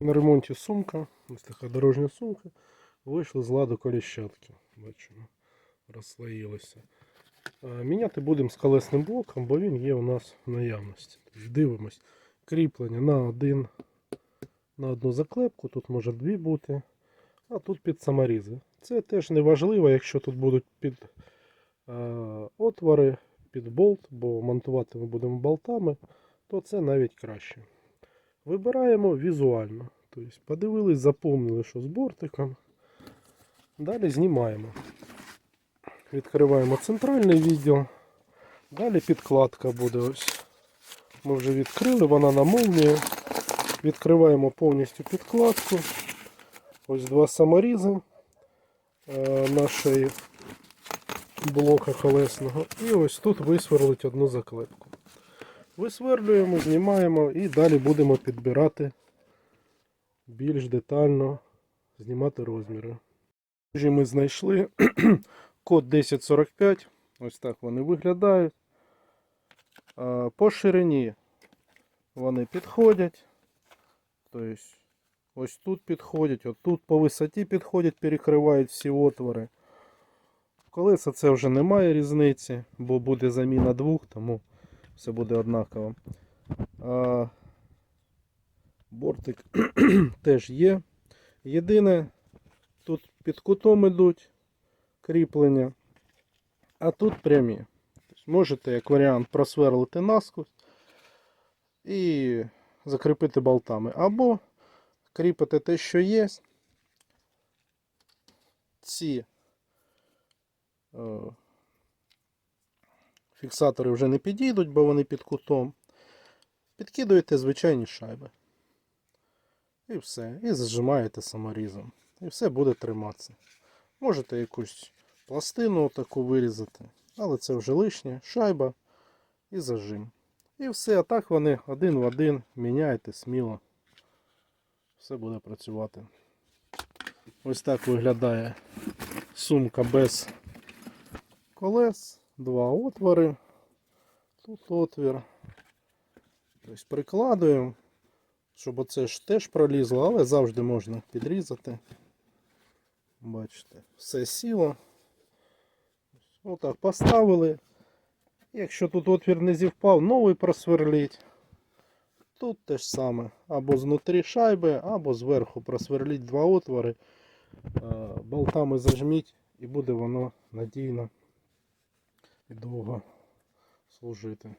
На ремонті сумка, ось така дорожня сумка. Вийшли з ладу коліщатки. Бачимо, розслоїлися. А, Міняти будемо з колесним блоком, бо він є у нас в наявності. Дивимось. Кріплення на один на одну заклепку, тут може дві бути, а тут під саморізи. Це теж не важливо, якщо тут будуть під е, отвори, під болт, бо монтувати ми будемо болтами, то це навіть краще. Вибираємо візуально. Тобто подивились, запомнили, що з бортиком. Далі знімаємо. Відкриваємо центральний відділ. Далі підкладка буде ось. Ми вже відкрили, вона на молнію. Відкриваємо повністю підкладку. Ось два саморізи е, нашої блока колесного. І ось тут висверлить одну заклепку. Висверлюємо, знімаємо і далі будемо підбирати більш детально, знімати розміри. Ми знайшли код 1045. Ось так вони виглядають. По ширині вони підходять. Тобто ось тут підходять, от тут по висоті підходять, перекривають всі отвори. Колеса це вже немає різниці, бо буде заміна двох, тому все буде однаково. А, бортик теж є. Єдине, тут під кутом ідуть кріплення, а тут прямі. Можете, як варіант, просверлити насквозь і закріпити болтами. Або кріпити те, що є. Ці е, фіксатори вже не підійдуть, бо вони під кутом. Підкидуєте звичайні шайби. І все. І зажимаєте саморізом. І все буде триматися. Можете якусь пластину таку вирізати, але це вже лишнє. Шайба і зажим. І все, а так вони один в один міняєте сміло. Все буде працювати. Ось так виглядає сумка без колес, два отвори. Тут отвір. Тобто прикладуємо, щоб оце ж теж пролізло, але завжди можна підрізати. Бачите, все сіло. Отак поставили. Якщо тут отвір не зівпав, новий просверліть. Тут те ж саме. Або знутрі шайби, або зверху просверліть два отвори, е, болтами зажміть і буде воно надійно і довго служити.